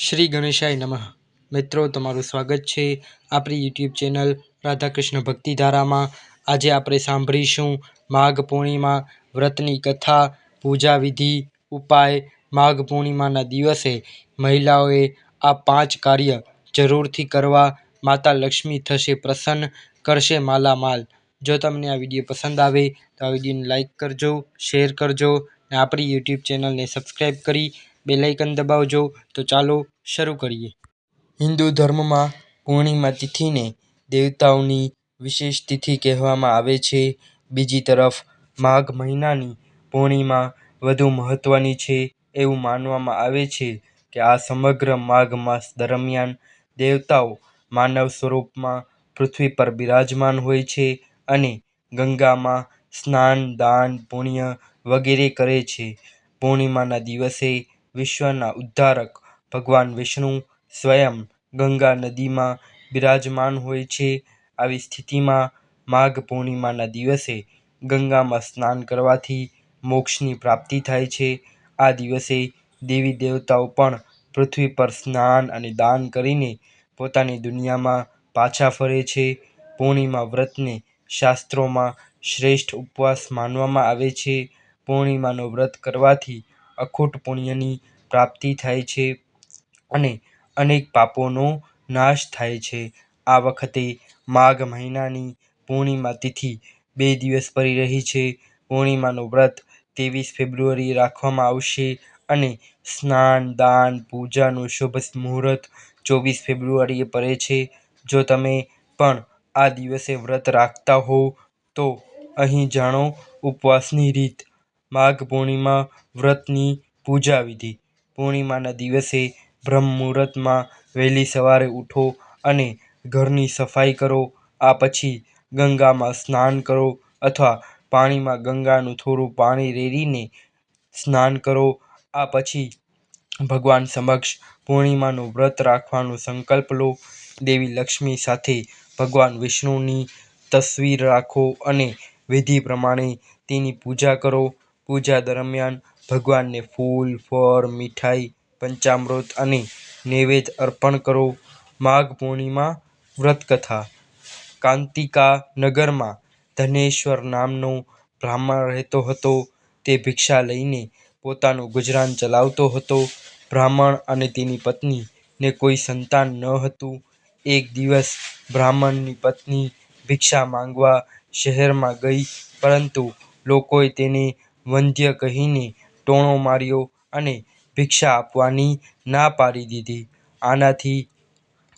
શ્રી ગણેશાય નમઃ. મિત્રો, તમારું સ્વાગત છે આપણી યુટ્યુબ ચેનલ રાધાકૃષ્ણ ભક્તિધારામાં. આજે આપણે સાંભળીશું માઘ પૂર્ણિમા વ્રતની કથા, પૂજા વિધિ, ઉપાય. માઘ પૂર્ણિમાના દિવસે મહિલાઓએ આ પાંચ કાર્ય જરૂરથી કરવા માતા લક્ષ્મી થશે પ્રસન્ન, કરશે માલામાલ. જો તમને આ વીડિયો પસંદ આવે તો આ વિડીયોને લાઇક કરજો, શેર કરજો અને આપણી યુટ્યુબ ચેનલને સબસ્ક્રાઈબ કરી બેલાઇકન દબાવજો, તો ચાલો શરૂ કરીએ. હિન્દુ ધર્મમાં પૂર્ણિમા તિથિને દેવતાઓની વિશેષ તિથિ કહેવામાં આવે છે. બીજી તરફ, માઘ મહિનાની પૂર્ણિમા વધુ મહત્ત્વની છે એવું માનવામાં આવે છે કે આ સમગ્ર માઘ માસ દરમિયાન દેવતાઓ માનવ સ્વરૂપમાં પૃથ્વી પર બિરાજમાન હોય છે અને ગંગામાં સ્નાન, દાન, પુણ્ય વગેરે કરે છે. પૂર્ણિમાના દિવસે વિશ્વના ઉદ્ધારક ભગવાન વિષ્ણુ સ્વયં ગંગા નદીમાં બિરાજમાન હોય છે. આવી સ્થિતિમાં માઘ પૂર્ણિમાના દિવસે ગંગામાં સ્નાન કરવાથી મોક્ષની પ્રાપ્તિ થાય છે. આ દિવસે દેવી દેવતાઓ પણ પૃથ્વી પર સ્નાન અને દાન કરીને પોતાની દુનિયામાં પાછા ફરે છે. પૂર્ણિમા વ્રતને શાસ્ત્રોમાં શ્રેષ્ઠ ઉપવાસ માનવામાં આવે છે. પૂર્ણિમાનું વ્રત કરવાથી અખૂટ પુણ્યની પ્રાપ્તિ થાય છે અને અનેક પાપોનો નાશ થાય છે. આ વખતે માઘ મહિનાની પૂર્ણિમા તિથિ બે દિવસ પડી રહી છે. પૂર્ણિમાનું વ્રત ત્રેવીસ ફેબ્રુઆરીએ રાખવામાં આવશે અને સ્નાન, દાન, પૂજાનું શુભ મુહૂર્ત ચોવીસ ફેબ્રુઆરીએ પડે છે. જો તમે પણ આ દિવસે વ્રત રાખતા હોવ તો અહીં જાણો ઉપવાસની રીત. માઘ પૂર્ણિમા વ્રતની પૂજા વિધિ. પૂર્ણિમાના દિવસે બ્રહ્મ મુહૂર્તમાં વહેલી સવારે ઉઠો અને ઘરની સફાઈ કરો. આ પછી ગંગામાં સ્નાન કરો અથવા પાણીમાં ગંગાનું થોડું પાણી રેડીને સ્નાન કરો. આ પછી ભગવાન સમક્ષ પૂર્ણિમાનું વ્રત રાખવાનો સંકલ્પ લો. દેવી લક્ષ્મી સાથે ભગવાન વિષ્ણુની તસવીર રાખો અને વિધિ પ્રમાણે તેની પૂજા કરો. પૂજા દરમિયાન ભગવાનને ફૂલ, ફળ, મીઠાઈ, પંચામૃત અને નૈવેદ્ય અર્પણ કરો. માઘ પૂર્ણિમા વ્રતકથા. કાંતિકા નગરમાં ધનેશ્વર નામનો બ્રાહ્મણ રહેતો હતો. તે ભિક્ષા લઈને પોતાનું ગુજરાન ચલાવતો હતો. બ્રાહ્મણ અને તેની પત્નીને કોઈ સંતાન ન હતું. એક દિવસ બ્રાહ્મણની પત્ની ભિક્ષા માંગવા શહેરમાં ગઈ, પરંતુ લોકોએ તેને વંધ્ય કહીને ટોણો માર્યો અને ભિક્ષા આપવાની ના પાડી દીધી. આનાથી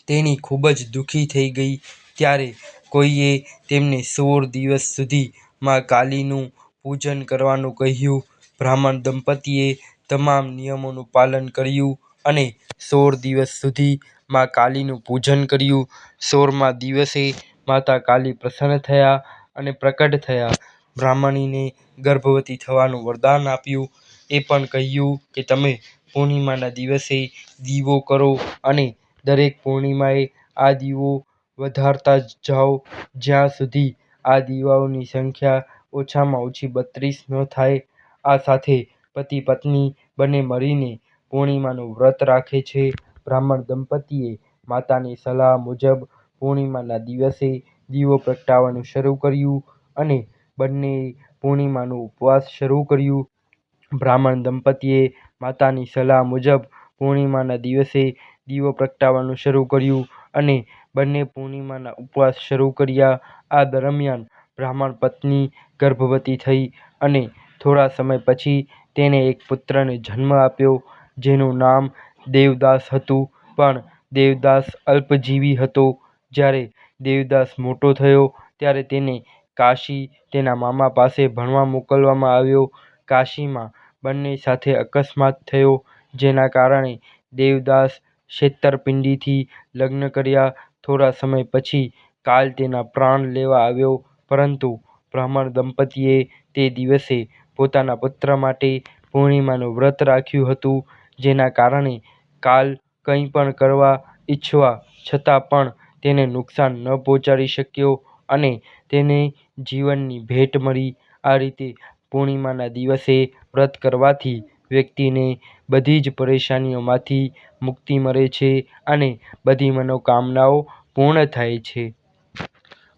તેણી ખૂબ જ દુઃખી થઈ ગઈ. ત્યારે કોઈએ તેમને સોળ દિવસ સુધી માં કાલીનું પૂજન કરવાનું કહ્યું. બ્રાહ્મણ દંપતીએ તમામ નિયમોનું પાલન કર્યું અને સોળ દિવસ સુધી માં કાલીનું પૂજન કર્યું. સોળમા દિવસે માતા કાલી પ્રસન્ન થયા અને પ્રકટ થયા. બ્રાહ્મણીને ગર્ભવતી થવાનું વરદાન આપ્યું. એ પણ કહ્યું કે તમે પૂર્ણિમાના દિવસે દીવો કરો અને દરેક પૂર્ણિમાએ આ દીવો વધારતા જાઓ. જ્યાં સુધી આ દીવાઓની સંખ્યા ઓછામાં ઓછી બત્રીસ ન થાય, આ સાથે પતિ પત્ની બંને મળીને પૂર્ણિમાનું વ્રત રાખે છે. બ્રાહ્મણ દંપતીએ માતાની સલાહ મુજબ પૂર્ણિમાના દિવસે દીવો પ્રગટાવવાનું શરૂ કર્યું અને બંનેએ પૂર્ણિમાનો ઉપવાસ શરૂ કર્યું. બ્રાહ્મણ દંપતીએ માતાની સલાહ મુજબ પૂર્ણિમાના દિવસે દીવો પ્રગટાવવાનું શરૂ કર્યું અને બંને પૂર્ણિમાના ઉપવાસ શરૂ કર્યા. આ દરમિયાન બ્રાહ્મણ પત્ની ગર્ભવતી થઈ અને થોડા સમય પછી તેણે એક પુત્રને જન્મ આપ્યો, જેનું નામ દેવદાસ હતું. પણ દેવદાસ અલ્પજીવી હતો. જ્યારે દેવદાસ મોટો થયો, ત્યારે તેને કાશી તેના મામા પાસે ભણવા મોકલવામાં આવ્યો. કાશીમાં બંને સાથે અકસ્માત થયો, જેના કારણે દેવદાસ છેતરપિંડીથી લગ્ન કર્યા. થોડા સમય પછી કાલ તેના પ્રાણ લેવા આવ્યો, પરંતુ બ્રાહ્મણ દંપતીએ તે દિવસે પોતાના પુત્ર માટે પૂર્ણિમાનું વ્રત રાખ્યું હતું, જેના કારણે કાલ કંઈ પણ કરવા ઈચ્છવા છતાં પણ તેને નુકસાન ન પહોંચાડી શક્યો અને તેને જીવનની ભેટ મળી આ રીતે પૂર્ણિમાના દિવસે વ્રત કરવાથી વ્યક્તિને બધી જ પરેશાનીઓમાંથી મુક્તિ મળે છે અને બધી મનોકામનાઓ પૂર્ણ થાય છે.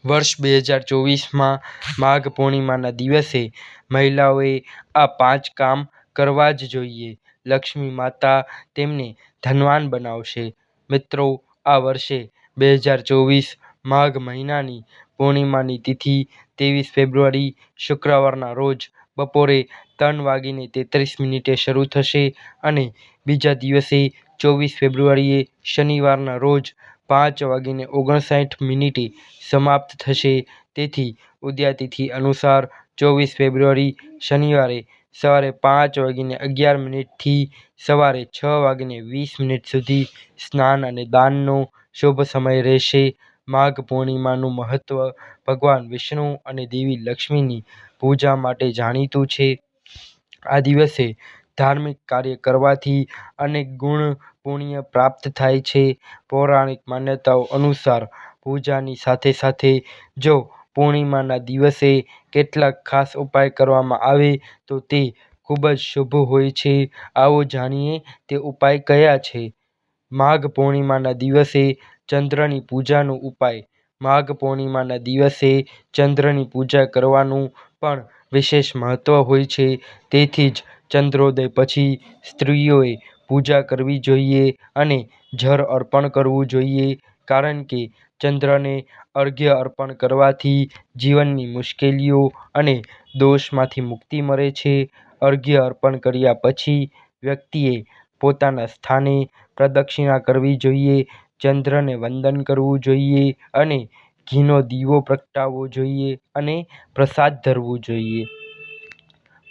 વર્ષ બે હજાર ચોવીસમાં માઘ પૂર્ણિમાના દિવસે મહિલાઓએ આ પાંચ કામ કરવા જ જોઈએ. લક્ષ્મી માતા તેમને ધનવાન બનાવશે. મિત્રો, આ વર્ષે બે હજાર ચોવીસ માઘ મહિનાની પૂર્ણિમાની તિથિ ત્રેવીસ ફેબ્રુઆરી શુક્રવારના રોજ બપોરે ત્રણ વાગીને તેત્રીસ મિનિટે શરૂ થશે અને બીજા દિવસે ચોવીસ ફેબ્રુઆરીએ શનિવારના રોજ પાંચ વાગીને ઓગણસાઠ મિનિટે સમાપ્ત થશે. તેથી ઉદયાતિથિ અનુસાર ચોવીસ ફેબ્રુઆરી શનિવારે સવારે પાંચ વાગીને અગિયાર મિનિટથી સવારે છ વાગીને વીસ મિનિટ સુધી સ્નાન અને દાનનો શુભ સમય રહેશે. માઘ પૂર્ણિમાનું મહત્વ ભગવાન વિષ્ણુ અને દેવી લક્ષ્મીની પૂજા માટે જાણીતું છે. આ દિવસે ધાર્મિક કાર્ય કરવાથી અનેક ગુણ પુણ્ય પ્રાપ્ત થાય છે. પૌરાણિક માન્યતાઓ અનુસાર પૂજાની સાથે સાથે જો પૂર્ણિમાના દિવસે કેટલાક ખાસ ઉપાય કરવામાં આવે તો તે ખૂબ જ શુભ હોય છે. આવો જાણીએ તે ઉપાય કયા છે. માઘ પૂર્ણિમાના દિવસે ચંદ્રની પૂજાનો ઉપાય માઘ પૂર્ણિમાના દિવસે ચંદ્રની પૂજા કરવાનું પણ વિશેષ મહત્ત્વ હોય છે. તેથી જ ચંદ્રોદય પછી સ્ત્રીઓએ પૂજા કરવી જોઈએ અને જળ અર્પણ કરવું જોઈએ. કારણ કે ચંદ્રને અર્ઘ્ય અર્પણ કરવાથી જીવનની મુશ્કેલીઓ અને દોષમાંથી મુક્તિ મળે છે. અર્ઘ્ય અર્પણ કર્યા પછી વ્યક્તિએ પોતાના સ્થાને પ્રદક્ષિણા કરવી જોઈએ, ચંદ્રને વંદન કરવું જોઈએ અને ઘીનો દીવો પ્રગટાવવો જોઈએ અને પ્રસાદ ધરવું જોઈએ.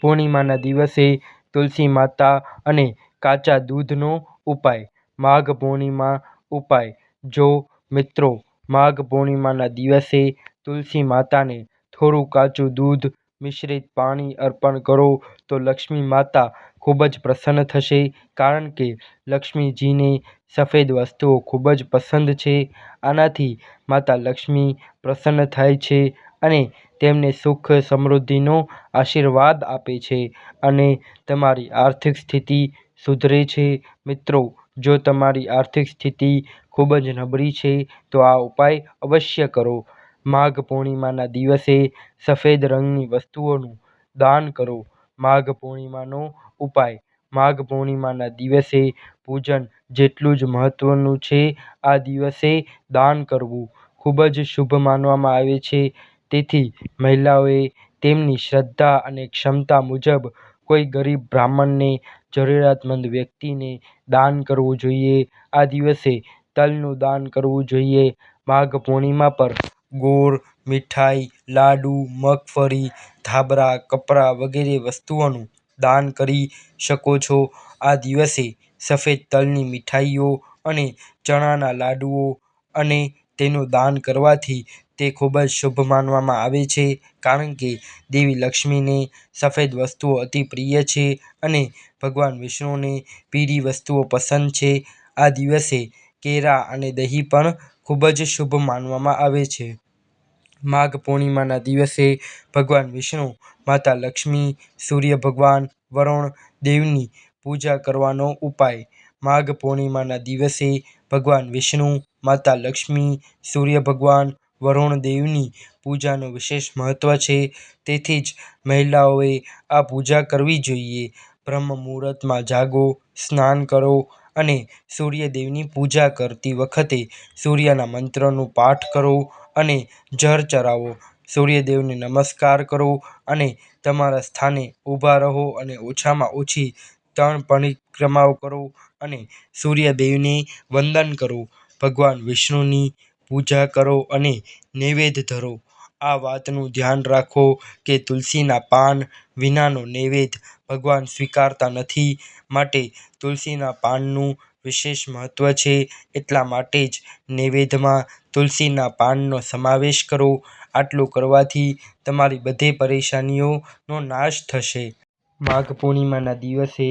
પૂર્ણિમાના દિવસે તુલસી માતા અને કાચા દૂધનો ઉપાય માઘ પૂર્ણિમા ઉપાય જો મિત્રો, માઘ પૂર્ણિમાના દિવસે તુલસી માતાને થોડું કાચું દૂધ મિશ્રિત પાણી અર્પણ કરો તો લક્ષ્મી માતા ખૂબ જ પ્રસન્ન થશે. કારણ કે લક્ષ્મીજીને સફેદ વસ્તુઓ ખૂબ જ પસંદ છે. આનાથી માતા લક્ષ્મી પ્રસન્ન થાય છે અને તેમને સુખ સમૃદ્ધિનો આશીર્વાદ આપે છે અને તમારી આર્થિક સ્થિતિ સુધરે છે. મિત્રો, જો તમારી આર્થિક સ્થિતિ ખૂબ જ નબળી છે, તો આ ઉપાય અવશ્ય કરો. માઘ પૂર્ણિમાના દિવસે સફેદ રંગની વસ્તુઓનું દાન કરો. માઘ પૂર્ણિમાનો ઉપાય માઘ પૂર્ણિમાના દિવસે પૂજન જેટલું જ મહત્વનું છે. આ દિવસે દાન કરવું ખૂબ જ શુભ માનવામાં આવે છે. તેથી મહિલાઓએ તેમની શ્રદ્ધા અને ક્ષમતા મુજબ કોઈ ગરીબ બ્રાહ્મણને, જરૂરિયાતમંદ વ્યક્તિને દાન કરવું જોઈએ. આ દિવસે તલનું દાન કરવું જોઈએ. માઘ પૂર્ણિમા પર ગોળ, મીઠાઈ, લાડુ, મગફળી, ધાબળા, કપડાં વગેરે વસ્તુઓનું દાન કરી શકો છો. આ દિવસે સફેદ તલની મીઠાઈઓ અને ચણાના લાડુઓ અને તેનું દાન કરવાથી તે ખૂબ જ શુભ માનવામાં આવે છે. કારણ કે દેવી લક્ષ્મીને સફેદ વસ્તુઓ અતિ પ્રિય છે અને ભગવાન વિષ્ણુને પીળી વસ્તુઓ પસંદ છે. આ દિવસે કેળા અને દહીં પણ ખૂબ જ શુભ માનવામાં આવે છે. માઘ પૂર્ણિમાના દિવસે ભગવાન વિષ્ણુ, માતા લક્ષ્મી, સૂર્ય ભગવાન, વરુણ દેવની પૂજા કરવાનો ઉપાય માઘ પૂર્ણિમાના દિવસે ભગવાન વિષ્ણુ, માતા લક્ષ્મી, સૂર્ય ભગવાન, વરુણ દેવની પૂજાનું વિશેષ મહત્વ છે. તેથી જ મહિલાઓએ આ પૂજા કરવી જોઈએ. બ્રહ્મ મુહૂર્તમાં જાગો, સ્નાન કરો અને સૂર્યદેવની પૂજા કરતી વખતે સૂર્યના મંત્રનું પાઠ કરો અને જળ ચડાવો સૂર્યદેવને નમસ્કાર કરો અને તમારા સ્થાને ઊભા રહો અને ઓછામાં ઓછી ત્રણ પરિક્રમાઓ કરો અને સૂર્યદેવને વંદન કરો. ભગવાન વિષ્ણુની પૂજા કરો અને નૈવેદ્ય ધરો. આ વાતનું ધ્યાન રાખો કે તુલસીના પાન વિનાનો નૈવેદ્ય ભગવાન સ્વીકારતા નથી. માટે તુલસીના પાનનું વિશેષ મહત્વ છે. એટલા માટે જ નૈવેદ્યમાં તુલસીના પાનનો સમાવેશ કરો. આટલું કરવાથી તમારી બધી પરેશાનીઓનો નાશ થશે. માઘ પૂર્ણિમાના દિવસે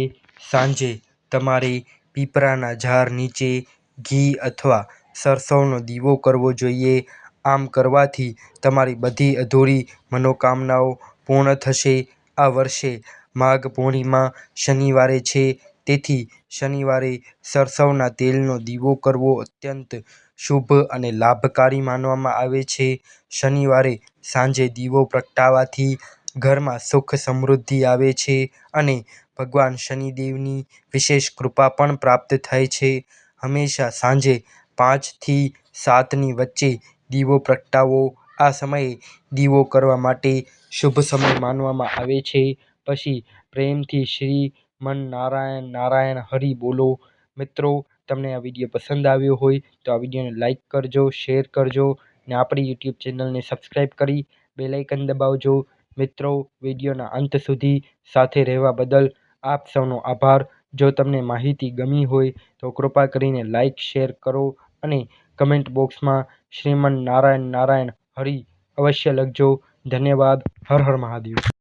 સાંજે તમારે પીપળાના ઝાડ નીચે ઘી અથવા સરસવનો દીવો કરવો જોઈએ. આમ કરવાથી તમારી બધી અધૂરી મનોકામનાઓ પૂર્ણ થશે. આ વર્ષે માઘ પૂર્ણિમા શનિવારે છે. તેથી શનિવારે સરસવના તેલનો દીવો કરવો અત્યંત શુભ અને લાભકારી માનવામાં આવે છે. શનિવારે સાંજે દીવો પ્રગટાવવાથી ઘરમાં સુખ સમૃદ્ધિ આવે છે અને ભગવાન શનિદેવની વિશેષ કૃપા પણ પ્રાપ્ત થાય છે. હંમેશા સાંજે પાંચથી સાતની વચ્ચે દીવો પ્રગટાવો. આ સમયે દીવો કરવા માટે શુભ સમય માનવામાં આવે છે. પછી પ્રેમથી શ્રી મન નારાયણ નારાયણ હરિ બોલો. મિત્રો, તમને આ વીડિયો પસંદ આવ્યો હોય તો આ વિડીયોને લાઈક કરજો, શેર કરજો ને આપણી યુટ્યુબ ચેનલને સબસ્ક્રાઈબ કરી બેલાઇકન દબાવજો. મિત્રો, વિડીયોના અંત સુધી સાથે રહેવા બદલ આપ સૌનો આભાર. જો તમને માહિતી ગમી હોય તો કૃપા કરીને લાઈક, શેર કરો અને કમેન્ટ બોક્સમાં શ્રીમન નારાયણ નારાયણ હરિ અવશ્ય લખજો. ધન્યવાદ. હર હર મહાદેવ.